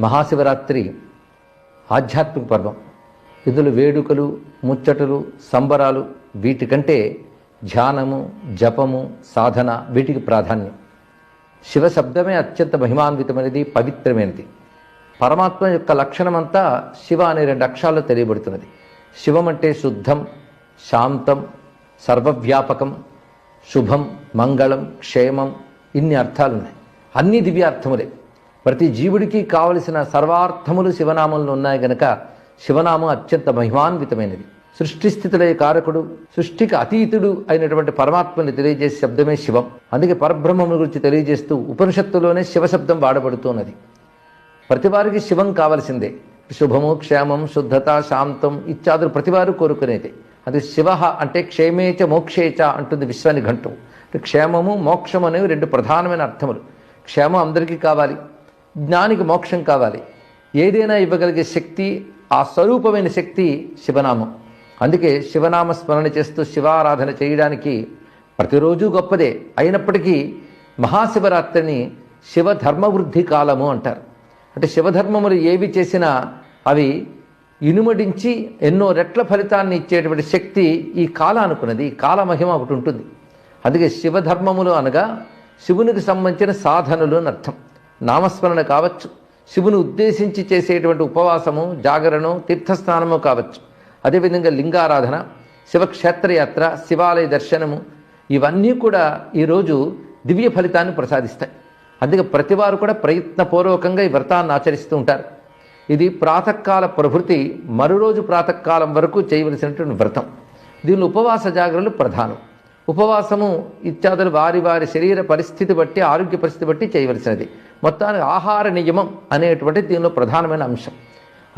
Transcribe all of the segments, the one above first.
మహాశివరాత్రి ఆధ్యాత్మిక పర్వం. ఇందులో వేడుకలు ముచ్చటలు సంబరాలు వీటికంటే ధ్యానము జపము సాధన వీటికి ప్రాధాన్యం. శివ శబ్దమే అత్యంత మహిమాన్వితమైనది పవిత్రమైనది. పరమాత్మ యొక్క లక్షణమంతా శివ అనే రెండు అక్షరాల్లో తెలియబడుతున్నది. శివం అంటే శుద్ధం శాంతం సర్వవ్యాపకం శుభం మంగళం క్షేమం ఇన్ని అర్థాలున్నాయి. అన్ని దివ్య అర్థములే ప్రతి జీవుడికి కావలసిన సర్వార్థములు శివనామంలో ఉన్నాయి గనక శివనామం అత్యంత మహిమాన్వితమైనది. సృష్టి స్థితులే కారకుడు సృష్టికి అతీతుడు అయినటువంటి పరమాత్మని తెలియజేసే శబ్దమే శివం. అందుకే పరబ్రహ్మము గురించి తెలియజేస్తూ ఉపనిషత్తులోనే శివశబ్దం వాడబడుతున్నది. ప్రతి వారికి శివం కావలసిందే. శుభము క్షేమం శుద్ధత శాంతం ఇత్యాదులు ప్రతివారు కోరుకునేది. అది శివ అంటే క్షేమేచ మోక్షేచ అంటుంది విశ్వాని ఘంటం క్షేమము మోక్షం అనేవి రెండు ప్రధానమైన అర్థములు. క్షేమం అందరికీ కావాలి. జ్ఞానికి మోక్షం కావాలి. ఏదైనా ఇవ్వగలిగే శక్తి ఆ స్వరూపమైన శక్తి శివనామం. అందుకే శివనామ స్మరణ చేస్తూ శివారాధన చేయడానికి ప్రతిరోజు గొప్పదే. అయినప్పటికీ మహాశివరాత్రిని శివధర్మవృద్ధి కాలము అంటారు. అంటే శివధర్మములు ఏవి చేసినా అవి ఇనుమడించి ఎన్నో రెట్ల ఫలితాన్ని ఇచ్చేటువంటి శక్తి ఈ కాలానుకున్నది. ఈ కాలమహిమ ఒకటి ఉంటుంది. అందుకే శివధర్మములు అనగా శివునికి సంబంధించిన సాధనలు అని అర్థం. నామస్మరణ కావచ్చు. శివుని ఉద్దేశించి చేసేటువంటి ఉపవాసము జాగరణం తీర్థస్నానము కావచ్చు. అదేవిధంగా లింగారాధన శివక్షేత్రయాత్ర శివాలయ దర్శనము ఇవన్నీ కూడా ఈరోజు దివ్య ఫలితాన్ని ప్రసాదిస్తాయి. అందుకే ప్రతివారు కూడా ప్రయత్నపూర్వకంగా ఈ వ్రతాన్ని ఆచరిస్తూ ఉంటారు. ఇది ప్రాతకాల ప్రభృతి మరురోజు ప్రాతకాలం వరకు చేయవలసినటువంటి వ్రతం. దీనిలో ఉపవాస జాగరణలు ప్రధానం. ఉపవాసము ఇత్యాదులు వారి వారి శరీర పరిస్థితి బట్టి ఆరోగ్య పరిస్థితి బట్టి చేయవలసినది. మొత్తానికి ఆహార నియమం అనేటువంటి దీనిలో ప్రధానమైన అంశం.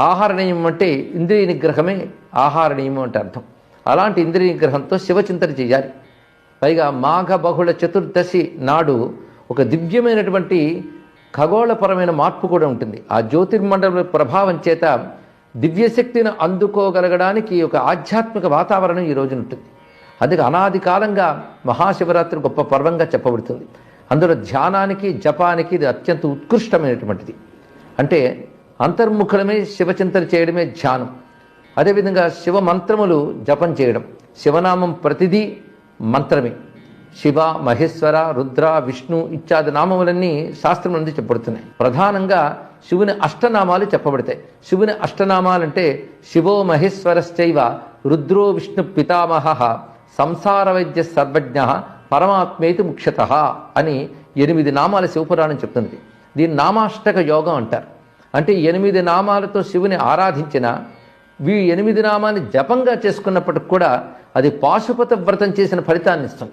ఆహార నియమం అంటే ఇంద్రియ నిగ్రహమే ఆహార నియమం అంటే అర్థం. అలాంటి ఇంద్రియ నిగ్రహంతో శివచింతన చేయాలి. పైగా మాఘ బహుళ చతుర్దశి నాడు ఒక దివ్యమైనటువంటి ఖగోళపరమైన మార్పు కూడా ఉంటుంది. ఆ జ్యోతిర్మండల ప్రభావం చేత దివ్యశక్తిని అందుకోగలగడానికి ఒక ఆధ్యాత్మిక వాతావరణం ఈ రోజున ఉంటుంది. అందుకే అనాది కాలంగా మహాశివరాత్రి గొప్ప పర్వంగా చెప్పబడుతుంది. అందులో ధ్యానానికి జపానికి ఇది అత్యంత ఉత్కృష్టమైనటువంటిది. అంటే అంతర్ముఖులమే శివచింతన చేయడమే ధ్యానం. అదేవిధంగా శివ మంత్రములు జపం చేయడం. శివనామం ప్రతిదీ మంత్రమే. శివ మహేశ్వర రుద్ర విష్ణు ఇత్యాది నామములన్నీ శాస్త్రం నుండి చెప్పబడుతున్నాయి. ప్రధానంగా శివుని అష్టనామాలు చెప్పబడతాయి. శివుని అష్టనామాలంటే శివో మహేశ్వరశ్చైవ రుద్రో విష్ణు పితామహ సంసార వైద్య సర్వజ్ఞ పరమాత్మేతి ముఖ్యత అని ఎనిమిది నామాల శివపురాణం చెప్తుంది. దీన్ని నామాష్టక యోగం అంటారు. అంటే ఎనిమిది నామాలతో శివుని ఆరాధించిన వీ ఎనిమిది నామాన్ని జపంగా చేసుకున్నప్పటికి కూడా అది పాశుపత వ్రతం చేసిన ఫలితాన్ని ఇస్తుంది.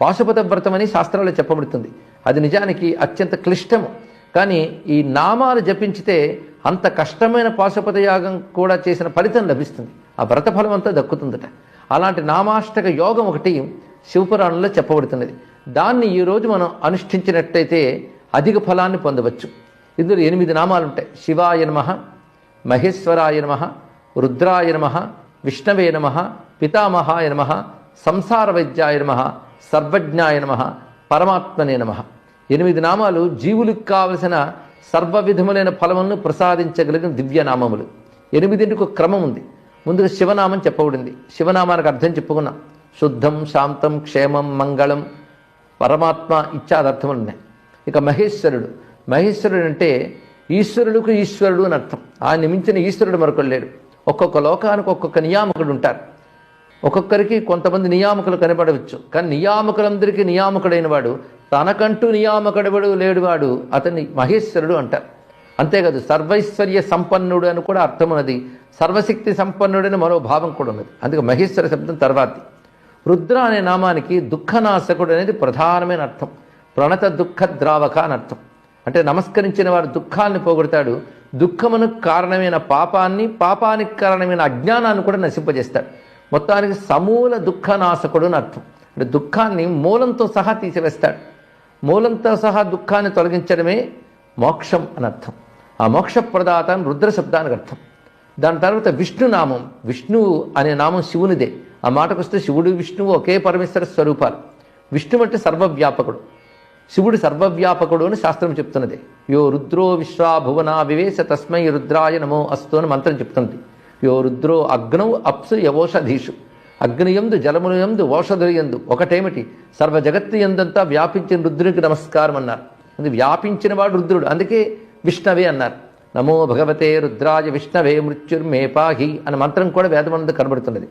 పాశుపత వ్రతం అని శాస్త్రాల్లో చెప్పబడుతుంది. అది నిజానికి అత్యంత క్లిష్టము. కానీ ఈ నామాలు జపించితే అంత కష్టమైన పాశుపత యాగం కూడా చేసిన ఫలితం లభిస్తుంది. ఆ వ్రత ఫలం అంతా దక్కుతుందట. అలాంటి నామాష్టక యోగం ఒకటి శివపురాణంలో చెప్పబడుతున్నది. దాన్ని ఈరోజు మనం అనుష్ఠించినట్టయితే అధిక ఫలాన్ని పొందవచ్చు. ఇందులో ఎనిమిది నామాలు ఉంటాయి. శివాయ నమ మహేశ్వరాయ నమ రుద్రాయ నమ విష్ణవే నమ పితామహాయ నమ సంసార వైద్యాయ నమ సర్వజ్ఞాయ నమ పరమాత్మనే నమ. ఎనిమిది నామాలు జీవులకు కావలసిన సర్వ విధములైన ఫలములను ప్రసాదించగలిగిన దివ్య నామములు ఎనిమిదింటికి ఒక క్రమం ఉంది. ముందుగా శివనామం చెప్పబడింది. శివనామానికి అర్థం చెప్పుకున్నాం. శుద్ధం శాంతం క్షేమం మంగళం పరమాత్మ ఇత్యాది ఉన్నాయి ఇక మహేశ్వరుడు. మహేశ్వరుడు అంటే ఈశ్వరుడికి ఈశ్వరుడు అని అర్థం. ఆయన మించిన ఈశ్వరుడు మరొకరు లేడు ఒక్కొక్క లోకానికి ఒక్కొక్క నియామకుడు ఉంటారు. ఒక్కొక్కరికి కొంతమంది నియామకులు కనబడవచ్చు. కానీ నియామకులందరికీ నియామకుడైన వాడు తనకంటూ నియామకుడెవడు లేడువాడు. అతన్ని మహేశ్వరుడు అంటారు. అంతేకాదు సర్వైశ్వర్య సంపన్నుడు అని కూడా అర్థం ఉన్నది. సర్వశక్తి సంపన్నుడని మరో భావం కూడా ఉన్నది. అందుకే మహేశ్వర శబ్దం తర్వాతి. రుద్ర అనే నామానికి దుఃఖనాశకుడు అనేది ప్రధానమైన అర్థం. ప్రణత దుఃఖ ద్రావక అని అర్థం. అంటే నమస్కరించిన వాడు దుఃఖాన్ని పోగొడతాడు. దుఃఖమునకు కారణమైన పాపాన్ని పాపానికి కారణమైన అజ్ఞానాన్ని కూడా నశింపజేస్తాడు. మొత్తానికి సమూల దుఃఖనాశకుడు అని అర్థం. అంటే దుఃఖాన్ని మూలంతో సహా తీసివేస్తాడు. మూలంతో సహా దుఃఖాన్ని తొలగించడమే మోక్షం అని అర్థం. ఆ మోక్ష ప్రదాత అని రుద్ర శబ్దానికి అర్థం. దాని తర్వాత విష్ణునామం విష్ణువు అనే నామం శివునిదే. ఆ మాటకు వస్తే శివుడు విష్ణువు ఒకే పరమేశ్వర స్వరూపాలు. విష్ణువు అంటే సర్వవ్యాపకుడు. శివుడు సర్వవ్యాపకుడు అని శాస్త్రం చెప్తున్నది. యో రుద్రో విశ్వా భువన వివేశ తస్మై రుద్రాయ నమో అస్తు అని మంత్రం చెప్తుంది యో రుద్రో అగ్నౌ అప్సు యవోషధీషు. అగ్నియందు జలములందు ఓషధులందు ఒకటేమిటి? సర్వ జగత్తు ఎందంతా వ్యాపించిన రుద్రునికి నమస్కారం అన్నారు అది వ్యాపించిన వాడు రుద్రుడు. అందుకే విష్ణవే అన్నారు. నమో భగవతే రుద్రాయ విష్ణవే మృత్యుర్మే పాహి అనే మంత్రం కూడా వేదమందు కనబడుతున్నది.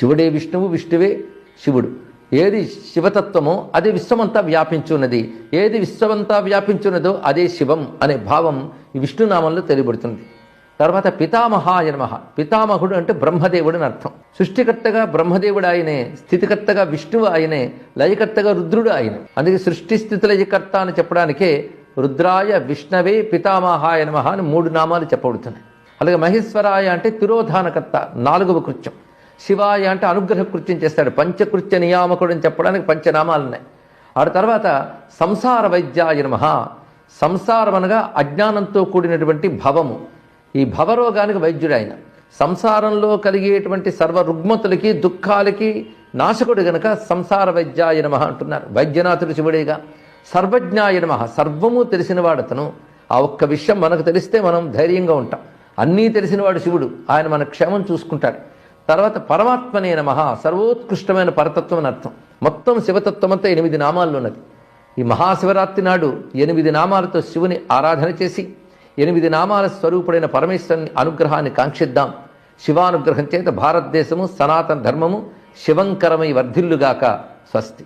శివుడే విష్ణువు విష్ణువే శివుడు. ఏది శివతత్వమో అది విశ్వమంతా వ్యాపించున్నది. ఏది విశ్వమంతా వ్యాపించున్నదో అదే శివం అనే భావం ఈ విష్ణునామంలో తెలియబడుతుంది తర్వాత పితామహాయ నమ. పితామహుడు అంటే బ్రహ్మదేవుడు అని అర్థం. సృష్టికర్తగా బ్రహ్మదేవుడు ఆయనే స్థితికర్తగా విష్ణువు ఆయనే లయకర్తగా రుద్రుడు ఆయనే. అందుకే సృష్టి స్థితి లయకర్త అని చెప్పడానికే రుద్రాయ విష్ణవే పితామహాయ నమ అని మూడు నామాలు చెప్పబడుతున్నాయి. అలాగే మహేశ్వరాయ అంటే తిరోధానకర్త నాలుగవ కృత్యం. శివాయ అంటే అనుగ్రహ కృత్యం చేస్తాడు పంచకృత్య నియామకుడు అని చెప్పడానికి పంచనామాలు ఉన్నాయి. ఆ తర్వాత సంసార వైద్యాయ నమ. సంసారం అనగా అజ్ఞానంతో కూడినటువంటి భవము. ఈ భవరోగానికి వైద్యుడు ఆయన. సంసారంలో కలిగేటువంటి సర్వ రుగ్మతులకి దుఃఖాలకి నాశకుడు గనక సంసార వైద్యాయ నమ అంటున్నారు. వైద్యనాథుడు శివుడేగా. సర్వజ్ఞాయ నమః. సర్వము తెలిసినవాడు అతను. ఆ ఒక్క విషయం మనకు తెలిస్తే మనం ధైర్యంగా ఉంటాం. అన్నీ తెలిసినవాడు శివుడు. ఆయన మన క్షేమం చూసుకుంటాడు. తర్వాత పరమాత్మనే నమ. సర్వోత్కృష్టమైన పరతత్వం అని అర్థం. మొత్తం శివతత్వం అంతా ఎనిమిది నామాల్లో ఉన్నది. ఈ మహాశివరాత్రి నాడు ఎనిమిది నామాలతో శివుని ఆరాధన చేసి ఎనిమిది నామాల స్వరూపుడైన పరమేశ్వరుని అనుగ్రహాన్ని కాంక్షిద్దాం. శివానుగ్రహం చేత భారతదేశము సనాతన ధర్మము శివంకరమై వర్ధిల్లుగాక. స్వస్తి.